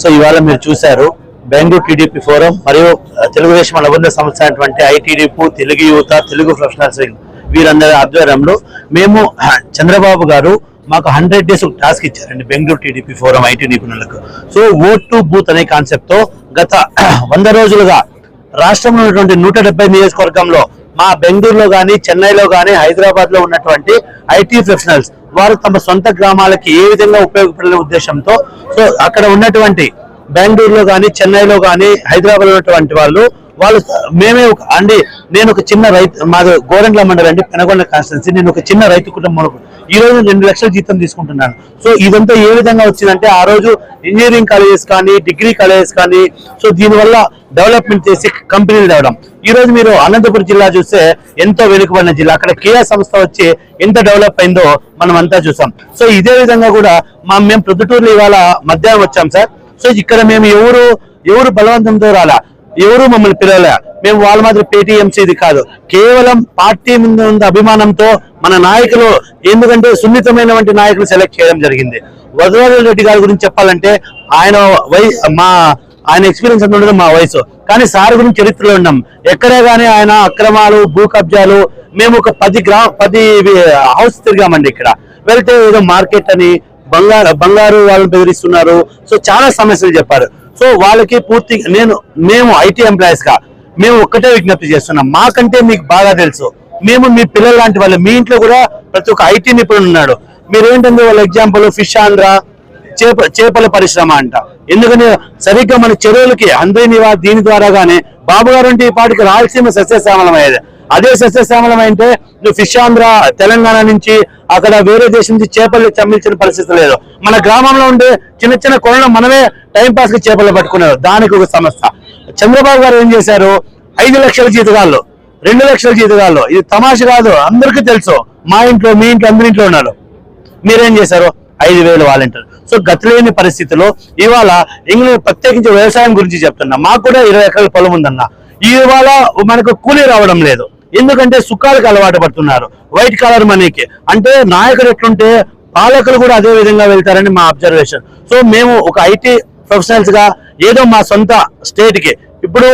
So ఇవాళ మీరు చూశారు బెంగళూరు టీడీపీ ఫోరం మరియు తెలుగుదేశం అనుబంధ సంస్థ అయినటువంటి ఐటీడీపు తెలుగు యువత తెలుగు ప్రొఫెషనల్స్ వీరందరి ఆధ్వర్యంలో మేము చంద్రబాబు గారు మాకు హండ్రెడ్ డేస్ ఒక టాస్క్ ఇచ్చారండి బెంగళూరు టీడీపీ ఫోరం ఐటీ నిపుణులకు. సో ఓట్ టు బూత్ అనే కాన్సెప్ట్తో గత వంద రోజులుగా రాష్ట్రంలో ఉన్నటువంటి నూట డెబ్బై నియోజకవర్గంలో మా బెంగళూరులో కానీ చెన్నైలో కానీ హైదరాబాద్లో ఉన్నటువంటి ఐటీ ప్రొఫెషనల్స్ వారు తమ సొంత గ్రామాలకి ఏ విధంగా ఉపయోగపడే ఉద్దేశంతో సో అక్కడ ఉన్నటువంటి బెంగళూరులో కానీ చెన్నైలో కానీ హైదరాబాద్ ఉన్నటువంటి వాళ్ళు వాళ్ళు మేమే ఒక అండి నేను ఒక చిన్న రైతు మాది గోరంట్ల మండలం అండి పెనగొండ కాన్స్టిట్యున్సీ. నేను ఒక చిన్న రైతు కుటుంబం ఈ రోజు రెండు లక్షల జీతం తీసుకుంటున్నాను. సో ఇదంతా ఏ విధంగా వచ్చిందంటే ఆ రోజు ఇంజనీరింగ్ కాలేజెస్ కానీ డిగ్రీ కాలేజెస్ కానీ సో దీనివల్ల డెవలప్మెంట్ చేసి కంపెనీలు తేవడం ఈ రోజు మీరు అనంతపురం జిల్లా చూస్తే ఎంతో వెనుకబడిన జిల్లా. అక్కడ కేఆర్ సంస్థ వచ్చి ఎంత డెవలప్ అయిందో మనం అంతా చూసాం. సో ఇదే విధంగా కూడా మా మేము ప్రొద్దుటూరులో ఇవాళ మధ్యాహ్నం వచ్చాం సార్. సో ఇక్కడ మేము ఎవరు ఎవరు బలవంతంతో రాలా? ఎవరు మమ్మల్ని పిలవలే. మేము వాళ్ళ మాదిరి పేటీఎంసీ ఇది కాదు. కేవలం పార్టీ మీద ఉన్న అభిమానంతో మన నాయకులు ఎందుకంటే సున్నితమైనటువంటి నాయకులు సెలెక్ట్ చేయడం జరిగింది. వరదరాజు రెడ్డి గారి గురించి చెప్పాలంటే ఆయన వై మా ఆయన ఎక్స్పీరియన్స్ ఎంత ఉండదు మా వయసు. కానీ సార్ గురించి చరిత్రలో ఉన్నాం. ఎక్కడే కానీ ఆయన అక్రమాలు భూ కబ్జాలు మేము ఒక పది గ్రా పది హౌస్ తిరిగామండి ఇక్కడ. వెళ్తే ఏదో మార్కెట్ అని బంగారు బంగారు వాళ్ళని బెదిరిస్తున్నారు. సో చాలా సమస్యలు చెప్పారు. సో వాళ్ళకి పూర్తి నేను మేము ఐటీ ఎంప్లాయీస్గా మేము ఒక్కటే విజ్ఞప్తి చేస్తున్నాం. మాకంటే మీకు బాగా తెలుసు. మేము మీ పిల్లలు లాంటి వాళ్ళు. మీ ఇంట్లో కూడా ప్రతి ఒక్క ఐటీ నిపుణుడు ఉన్నాడు. మీరేంటంటే వాళ్ళ ఎగ్జాంపుల్ ఫిష్ ఆంధ్ర చేప చేపల పరిశ్రమ అంట. ఎందుకంటే సరిగ్గా మన చెరువులకి అందరినీ దీని ద్వారా గానే బాబు గారు అంటే ఈ పాటికి రాయలసీమ సస్యశ్యామలం అయ్యేది అదే సస్యశ్యామలం అయితే నువ్వు ఫిష్ ఆంధ్ర తెలంగాణ నుంచి అక్కడ వేరే దేశం నుంచి చేపలు చమ్మించిన పరిస్థితి లేదు. మన గ్రామంలో ఉండే చిన్న చిన్న కొలను మనమే టైం పాస్కి చేపలు పట్టుకున్నారు. దానికి ఒక సమస్య. చంద్రబాబు గారు ఏం చేశారు? ఐదు లక్షల జీతగాళ్ళు రెండు లక్షల జీతగాళ్ళు. ఇది తమాష కాదు అందరికీ తెలుసు. మా ఇంట్లో మీ ఇంట్లో అందరి ఇంట్లో ఉన్నారు. మీరేం చేశారు? ఐదు వేలు వాలంటీర్. సో గతిలేని పరిస్థితిలో ఇవాళ ఇంగ్లాండ్ ప్రత్యేకించి వ్యవసాయం గురించి చెప్తున్నా. మాకు కూడా ఇరవై ఎకరాల పొలం ఉందన్న. ఇవాళ మనకు కూలీ రావడం లేదు. ఎందుకంటే సుఖాలకు అలవాటు పడుతున్నారు. వైట్ కలర్ మనీకి అంటే నాయకుడు ఎట్లుంటే పాలకులు కూడా అదే విధంగా వెళ్తారని మా అబ్జర్వేషన్ సో మేము ఒక ఐటీ ప్రొఫెషనల్స్గా ఏదో మా సొంత స్టేట్కి ఇప్పుడు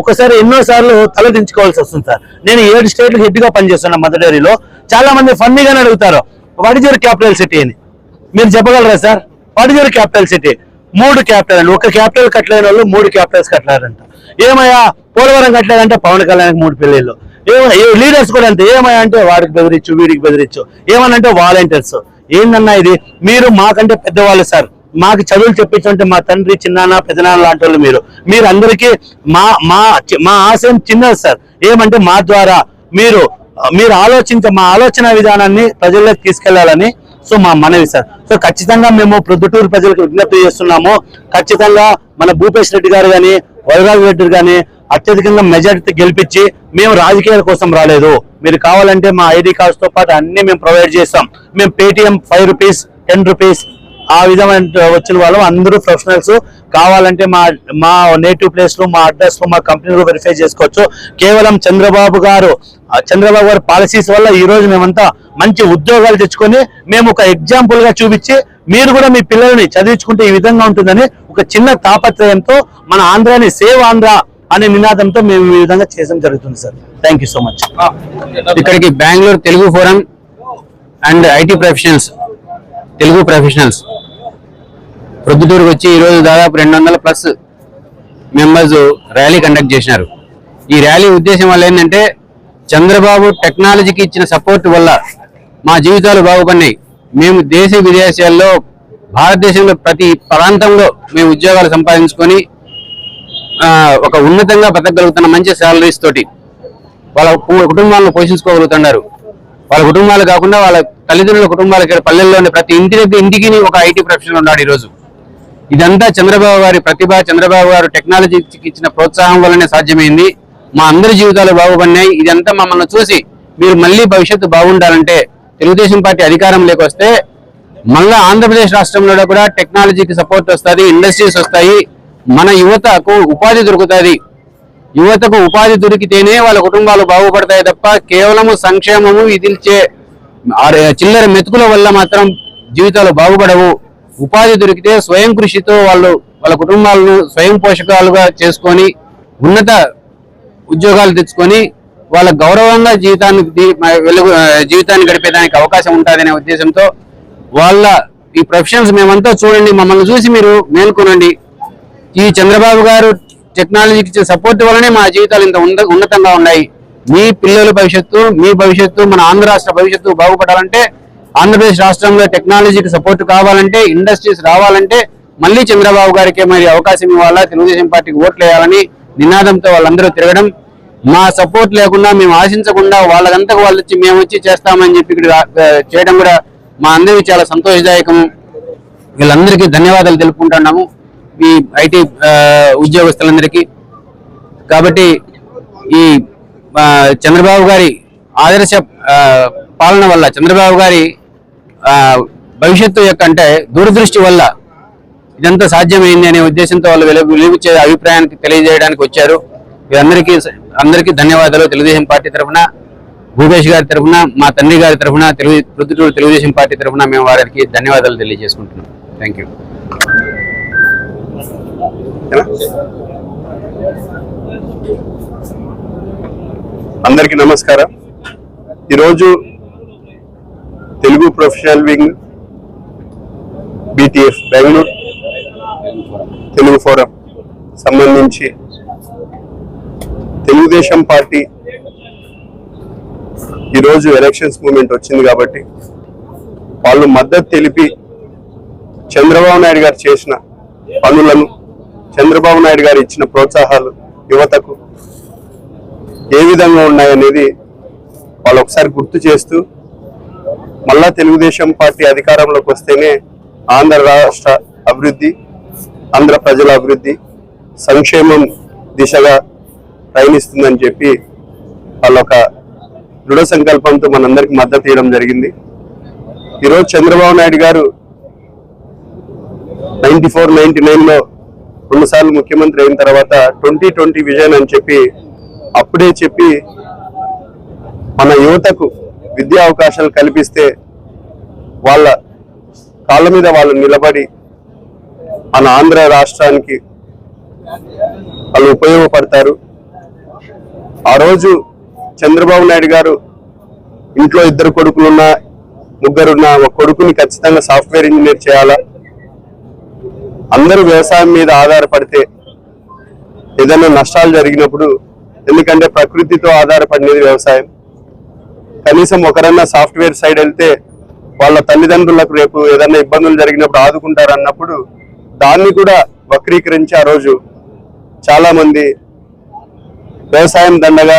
ఒకసారి ఎన్నో సార్లు తలదించుకోవాల్సి వస్తుంది సార్. నేను ఏడు స్టేట్లకు హెడ్గా పనిచేస్తున్నా మదర్ చాలా మంది ఫన్నీగానే అడుగుతారు what is your capital city అని. మీరు చెప్పగలరా sir? What is your capital city మూడు క్యాపిటల్ అండి. ఒక క్యాపిటల్ కట్టలేని వాళ్ళు మూడు క్యాపిటల్స్ కట్టలేరంట. ఏమయ్యా? పోలవరం కట్టలేదంటే పవన్ కళ్యాణ్కి మూడు పెళ్ళిళ్ళు. ఏమయ్యా? ఏ లీడర్స్ కూడా అంతే. ఏమయ్యా అంటే వాడికి బెదిరించు వీడికి బెదిరించు. ఏమనంటే వాలంటీర్స్. ఏందన్నా ఇది? మీరు మాకంటే పెద్దవాళ్ళు సార్. మాకు చదువులు చెప్పించంటే మా తండ్రి చిన్నాన్న పెద్దనాన్న లాంటి వాళ్ళు మీరు. మీరు అందరికీ మా మా మా ఆశయం చిన్నది సార్. ఏమంటే మా ద్వారా మీరు మీరు ఆలోచించ మా ఆలోచన విధానాన్ని ప్రజల్లోకి తీసుకెళ్ళాలని సో మా మనవి సార్. సో ఖచ్చితంగా మేము ప్రొద్దుటూరు ప్రజలకు విజ్ఞప్తి చేస్తున్నాము. ఖచ్చితంగా మన భూపేష్ రెడ్డి గారు కానీ వరరాజు రెడ్డి కానీ అత్యధికంగా మెజార్టీతో గెలిపించి మేము రాజకీయాల కోసం రాలేదు. మీరు కావాలంటే మా ఐడి కార్డ్స్తో పాటు అన్ని మేము ప్రొవైడ్ చేస్తాం. మేము Paytm five rupees ten rupees ఆ విధమైన వచ్చిన వాళ్ళం అందరూ ప్రొఫెషనల్స్ కావాలంటే మా మా నేటివ్ ప్లేస్లో మా అడ్రస్లో మా కంపెనీలో వెరిఫై చేసుకోవచ్చు. కేవలం చంద్రబాబు గారు చంద్రబాబు గారి పాలసీస్ వల్ల ఈ రోజు మేమంతా మంచి ఉద్యోగాలు తెచ్చుకొని మేము ఒక ఎగ్జాంపుల్గా చూపించి మీరు కూడా మీ పిల్లల్ని చదివించుకుంటే ఈ విధంగా ఉంటుందని ఒక చిన్న తాపత్రయంతో మన ఆంధ్రాని సేవ్ ఆంధ్ర అనే నినాదంతో మేము ఈ విధంగా చేయడం జరుగుతుంది sir. Thank you so much ఇక్కడికి Bengaluru Telugu forum and IT professionals. Telugu professionals. ప్రొద్దుటూరుకు వచ్చి ఈరోజు దాదాపు రెండు వందల ప్లస్ మెంబర్స్ ర్యాలీ కండక్ట్ చేసినారు. ఈ ర్యాలీ ఉద్దేశం వల్ల ఏంటంటే చంద్రబాబు టెక్నాలజీకి ఇచ్చిన సపోర్ట్ వల్ల మా జీవితాలు బాగుపడినాయి. మేము దేశ విదేశాల్లో భారతదేశంలో ప్రతి ప్రాంతంలో మేము ఉద్యోగాలు సంపాదించుకొని ఒక ఉన్నతంగా బతకగలుగుతున్న మంచి శాలరీస్ తోటి వాళ్ళ కుటుంబాలను పోషించుకోగలుగుతున్నారు. వాళ్ళ కుటుంబాలు కాకుండా వాళ్ళ తల్లిదండ్రుల కుటుంబాలకి ఇక్కడ పల్లెల్లో ఉండే ప్రతి ఇంటి దగ్గర ఇంటికి ఒక ఐటీ ప్రొఫెషనల్ ఉన్నాడు ఈ రోజు ఇదంతా చంద్రబాబు గారి ప్రతిభ చంద్రబాబు గారు టెక్నాలజీకి ఇచ్చిన ప్రోత్సాహం వల్లనే సాధ్యమైంది. మా అందరి జీవితాలు బాగుపడినాయి. ఇదంతా మమ్మల్ని చూసి మీరు మళ్ళీ భవిష్యత్తు బాగుండాలంటే తెలుగుదేశం పార్టీ అధికారం లేకొస్తే మళ్ళా ఆంధ్రప్రదేశ్ రాష్ట్రంలో కూడా టెక్నాలజీకి సపోర్ట్ వస్తుంది ఇండస్ట్రీస్ వస్తాయి మన యువతకు ఉపాధి దొరుకుతుంది. యువతకు ఉపాధి దొరికితేనే వాళ్ళ కుటుంబాలు బాగుపడతాయి తప్ప కేవలము సంక్షేమము విధిల్చే చిల్లర మెతుకుల వల్ల మాత్రం జీవితాలు బాగుపడవు. ఉపాధి దొరికితే స్వయం కృషితో వాళ్ళు వాళ్ళ కుటుంబాలను స్వయం పోషకాలుగా చేసుకొని ఉన్నత ఉద్యోగాలు తెచ్చుకొని వాళ్ళ గౌరవంగా జీవితాన్ని వెలుగు జీవితాన్ని గడిపేదానికి అవకాశం ఉంటుందనే ఉద్దేశంతో వాళ్ళ ఈ ప్రొఫెషన్స్ మేమంతా చూడండి మమ్మల్ని చూసి మీరు మేల్కొనండి. ఈ చంద్రబాబు గారు టెక్నాలజీకి ఇచ్చిన సపోర్ట్ వల్లనే మా జీవితాలు ఇంత ఉన్న- ఉన్నతంగా ఉన్నాయి. మీ పిల్లల భవిష్యత్తు మీ భవిష్యత్తు మన ఆంధ్ర రాష్ట్ర భవిష్యత్తు బాగుపడాలంటే ఆంధ్రప్రదేశ్ రాష్ట్రంలో టెక్నాలజీకి సపోర్ట్ కావాలంటే ఇండస్ట్రీస్ రావాలంటే మళ్ళీ చంద్రబాబు గారికి మరి అవకాశం ఇవ్వాలా? తెలుగుదేశం పార్టీకి ఓట్లు వేయాలని నినాదంతో వాళ్ళందరూ తిరగడం. మా సపోర్ట్ లేకుండా మేము ఆశించకుండా వాళ్ళకంతకు వాళ్ళు వచ్చి మేము వచ్చి చేస్తామని చెప్పి ఇక్కడ చేయడం కూడా మా అందరికీ చాలా సంతోషదాయకము. వీళ్ళందరికీ ధన్యవాదాలు తెలుపుకుంటున్నాము. ఈ ఐటీ ఉద్యోగస్తులందరికీ. కాబట్టి ఈ చంద్రబాబు గారి ఆదర్శ పాలన వల్ల చంద్రబాబు గారి భవిష్యత్తు యొక్క అంటే దూరదృష్టి వల్ల ఇదంతా సాధ్యమైంది అనే ఉద్దేశంతో వాళ్ళు వెలుగు వెలుగుచ్చే అభిప్రాయానికి తెలియజేయడానికి వచ్చారు. వీరందరికీ అందరికీ ధన్యవాదాలు. తెలుగుదేశం పార్టీ తరఫున భూపేష్ గారి తరఫున మా తండ్రి గారి తరఫున తెలుగు ప్రొద్దుటూరు తెలుగుదేశం పార్టీ తరఫున మేము వారికి ధన్యవాదాలు తెలియజేసుకుంటున్నాం. Thank you. అందరికీ నమస్కారం. ఈరోజు Telugu professional wing BTF Bengaluru Telugu forum సంబంధించి తెలుగుదేశం పార్టీ ఈరోజు ఎలక్షన్స్ మూమెంట్ వచ్చింది కాబట్టి వాళ్ళు మద్దతు తెలిపి చంద్రబాబు నాయుడు గారు చేసిన పనులను చంద్రబాబు నాయుడు గారు ఇచ్చిన ప్రోత్సాహాలు యువతకు ఏ విధంగా ఉన్నాయనేది వాళ్ళు ఒకసారి గుర్తు చేస్తూ మళ్ళా తెలుగుదేశం పార్టీ అధికారంలోకి వస్తేనే ఆంధ్ర రాష్ట్ర అభివృద్ధి ఆంధ్ర ప్రజల అభివృద్ధి సంక్షేమం దిశగా ప్రయాణిస్తుందని చెప్పి వాళ్ళొక దృఢ సంకల్పంతో మనందరికి మద్దతు ఇవ్వడం జరిగింది. ఈరోజు చంద్రబాబు నాయుడు గారు నైన్టీ ఫోర్ నైన్టీ నైన్లో రెండుసార్లు ముఖ్యమంత్రి అయిన తర్వాత ట్వంటీ ట్వంటీ విజన్ అని చెప్పి అప్పుడే చెప్పి మన యువతకు విద్యా అవకాశాలు కల్పిస్తే వాళ్ళ కాళ్ళ మీద వాళ్ళు నిలబడి మన ఆంధ్ర రాష్ట్రానికి వాళ్ళు ఉపయోగపడతారు. ఆ రోజు చంద్రబాబు నాయుడు గారు ఇంట్లో ఇద్దరు కొడుకులున్నా ముగ్గురున్న ఒక కొడుకుని ఖచ్చితంగా సాఫ్ట్వేర్ ఇంజనీర్ చేయాలా? అందరూ వ్యవసాయం మీద ఆధారపడితే ఏదైనా నష్టాలు జరిగినప్పుడు ఎందుకంటే ప్రకృతితో ఆధారపడినది వ్యవసాయం. కనీసం ఒకరన్నా సాఫ్ట్వేర్ సైడ్ వెళ్తే వాళ్ళ తల్లిదండ్రులకు రేపు ఏదైనా ఇబ్బందులు జరిగినప్పుడు ఆదుకుంటారు అన్నప్పుడు దాన్ని కూడా వక్రీకరించి ఆ రోజు చాలామంది వ్యవసాయం దండగా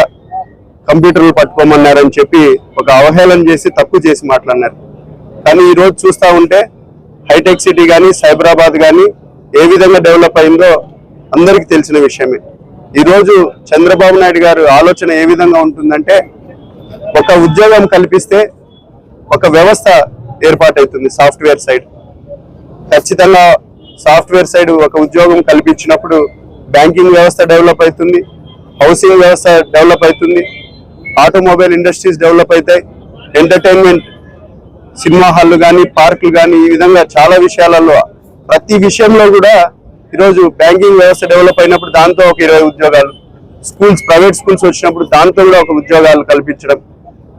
కంప్యూటర్లు పట్టుకోమన్నారని చెప్పి ఒక అవహేళన చేసి తప్పు చేసి మాట్లాడినారు. కానీ ఈరోజు చూస్తూ చూస్తా ఉంటే హైటెక్ సిటీ కానీ సైబరాబాద్ కానీ ఏ విధంగా డెవలప్ అయిందో అందరికీ తెలిసిన విషయమే. ఈరోజు చంద్రబాబు నాయుడు గారు ఆలోచన ఏ విధంగా ఉంటుందంటే ఒక ఉద్యోగం కల్పిస్తే ఒక వ్యవస్థ ఏర్పాటవుతుంది సాఫ్ట్వేర్ సైడ్. ఖచ్చితంగా సాఫ్ట్వేర్ సైడ్ ఒక ఉద్యోగం కల్పించినప్పుడు బ్యాంకింగ్ వ్యవస్థ డెవలప్ అవుతుంది హౌసింగ్ వ్యవస్థ డెవలప్ అవుతుంది ఆటోమొబైల్ ఇండస్ట్రీస్ డెవలప్ అవుతాయి ఎంటర్టైన్మెంట్ సినిమా హాల్లు కానీ పార్కులు కానీ ఈ విధంగా చాలా విషయాలలో ప్రతి విషయంలో కూడా ఈరోజు బ్యాంకింగ్ వ్యవస్థ డెవలప్ అయినప్పుడు దాంతో ఒక ఇరవై ఉద్యోగాలు స్కూల్స్ ప్రైవేట్ స్కూల్స్ వచ్చినప్పుడు దాంతో కూడా ఒక ఉద్యోగాలు కల్పించడం.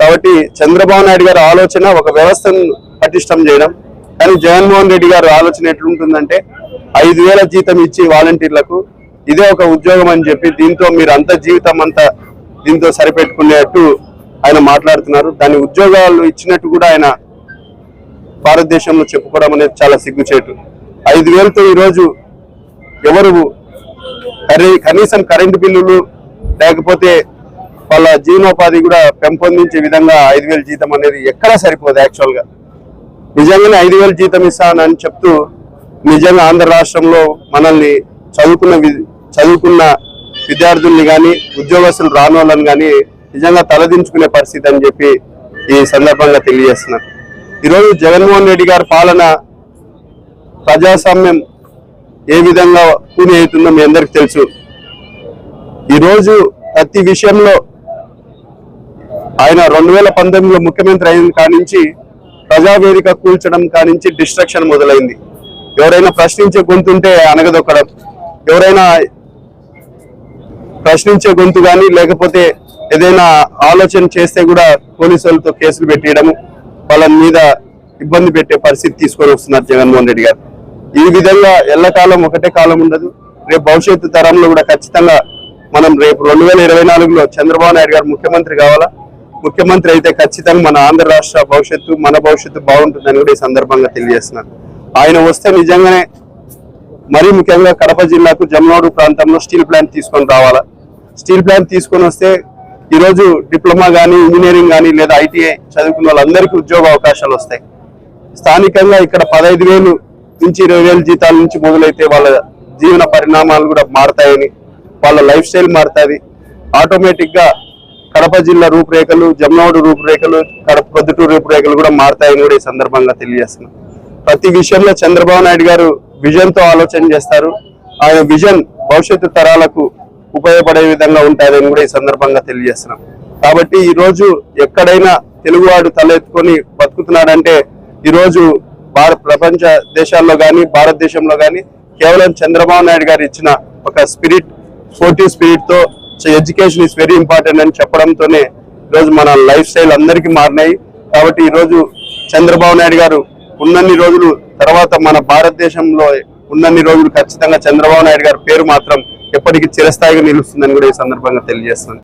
కాబట్టి చంద్రబాబు నాయుడు గారి ఆలోచన ఒక వ్యవస్థను పటిష్టం చేయడం. కానీ జగన్మోహన్ రెడ్డి గారు ఆలోచన ఎట్లుంటుందంటే ఐదు వేల జీతం ఇచ్చి వాలంటీర్లకు ఇదే ఒక ఉద్యోగం అని చెప్పి దీంతో మీరు అంత జీవితం అంతా దీంతో సరిపెట్టుకునేట్టు ఆయన మాట్లాడుతున్నారు. దాని ఉద్యోగాలు ఇచ్చినట్టు కూడా ఆయన భారతదేశంలో చెప్పుకోవడం అనేది చాలా సిగ్గుచేటు. ఐదు వేలతో ఈరోజు ఎవరు కరే- కనీసం కరెంటు బిల్లులు లేకపోతే వాళ్ళ జీవనోపాధి కూడా పెంపొందించే విధంగా ఐదు వేల జీతం అనేది ఎక్కడా సరిపోదు యాక్చువల్గా. నిజంగానే ఐదు వేల జీతం ఇస్తానని చెప్తూ నిజంగా ఆంధ్ర రాష్ట్రంలో మనల్ని చదువుకున్న వి- చదువుకున్న విద్యార్థుల్ని కానీ ఉద్యోగస్తులు రాని వాళ్ళని కానీ నిజంగా తలదించుకునే పరిస్థితి అని చెప్పి ఈ సందర్భంగా తెలియజేస్తున్నారు ఈరోజు జగన్మోహన్ రెడ్డి గారి పాలన ప్రజాస్వామ్యం ఏ విధంగా పూని అవుతుందో మీ అందరికి తెలుసు. ఈరోజు ప్రతి విషయంలో ఆయన రెండు వేల పంతొమ్మిదిలో ముఖ్యమంత్రి అయిన కానించి ప్రజావేదిక కూల్చడం కానించి డిస్ట్రక్షన్ మొదలైంది. ఎవరైనా ప్రశ్నించే గొంతుంటే అనగదొక్కడం. ఎవరైనా ప్రశ్నించే గొంతు కానీ లేకపోతే ఏదైనా ఆలోచన చేస్తే కూడా పోలీసులతో కేసులు పెట్టేయడము. వాళ్ళ మీద ఇబ్బంది పెట్టే పరిస్థితి తీసుకొని వస్తున్నారు జగన్మోహన్ రెడ్డి గారు. ఈ విధంగా ఎల్లకాలం ఒకటే కాలం ఉండదు. రేపు భవిష్యత్తు తరంలో కూడా ఖచ్చితంగా మనం రేపు రెండు వేల ఇరవై నాలుగులో చంద్రబాబు నాయుడు గారు ముఖ్యమంత్రి కావాలా? ముఖ్యమంత్రి అయితే ఖచ్చితంగా మన ఆంధ్ర రాష్ట్ర భవిష్యత్తు మన భవిష్యత్తు బాగుంటుందని కూడా ఈ సందర్భంగా తెలియజేస్తున్నాను ఆయన వస్తే నిజంగానే మరీ ముఖ్యంగా కడప జిల్లాకు జమ్నాడు ప్రాంతంలో స్టీల్ ప్లాంట్ తీసుకొని రావాలా? స్టీల్ ప్లాంట్ తీసుకొని వస్తే ఈరోజు డిప్లొమా కానీ ఇంజనీరింగ్ కానీ లేదా ఐటీఐ చదువుకున్న వాళ్ళందరికీ ఉద్యోగ అవకాశాలు వస్తాయి. స్థానికంగా ఇక్కడ పదహైదు వేలు నుంచి ఇరవై వేల జీతాల నుంచి మొదలైతే వాళ్ళ జీవన పరిణామాలు కూడా మారతాయని వాళ్ళ లైఫ్ స్టైల్ మారుతుంది. ఆటోమేటిక్గా కడప జిల్లా రూపురేఖలు జమ్నోడు రూపురేఖలు కడప పొద్దుటూరు రూపురేఖలు కూడా మారతాయని కూడా ఈ సందర్భంగా తెలియజేస్తున్నాం. ప్రతి విషయంలో చంద్రబాబు నాయుడు గారు విజన్తో ఆలోచన చేస్తారు. ఆయన విజన్ భవిష్యత్తు తరాలకు ఉపయోగపడే విధంగా ఉంటాయని కూడా ఈ సందర్భంగా తెలియజేస్తున్నాం. కాబట్టి ఈరోజు ఎక్కడైనా తెలుగువాడు తలెత్తుకొని బతుకుతున్నాడంటే ఈరోజు భార భారత ప్రపంచ దేశాల్లో కానీ భారతదేశంలో కానీ కేవలం చంద్రబాబు నాయుడు గారు ఇచ్చిన ఒక స్పిరిట్ స్పోర్టివ్ స్పిరిట్తో ఎడ్యుకేషన్ ఇస్ వెరీ ఇంపార్టెంట్ అని చెప్పడంతోనే ఈరోజు మన లైఫ్ స్టైల్ అందరికీ మారినాయి. కాబట్టి ఈరోజు చంద్రబాబు నాయుడు గారు ఉన్నన్ని రోజులు తర్వాత మన భారతదేశంలో ఉన్నన్ని రోజులు ఖచ్చితంగా చంద్రబాబు నాయుడు గారి పేరు మాత్రం ఎప్పటికీ చిరస్థాయిగా నిలుస్తుందని కూడా ఈ సందర్భంగా తెలియజేస్తుంది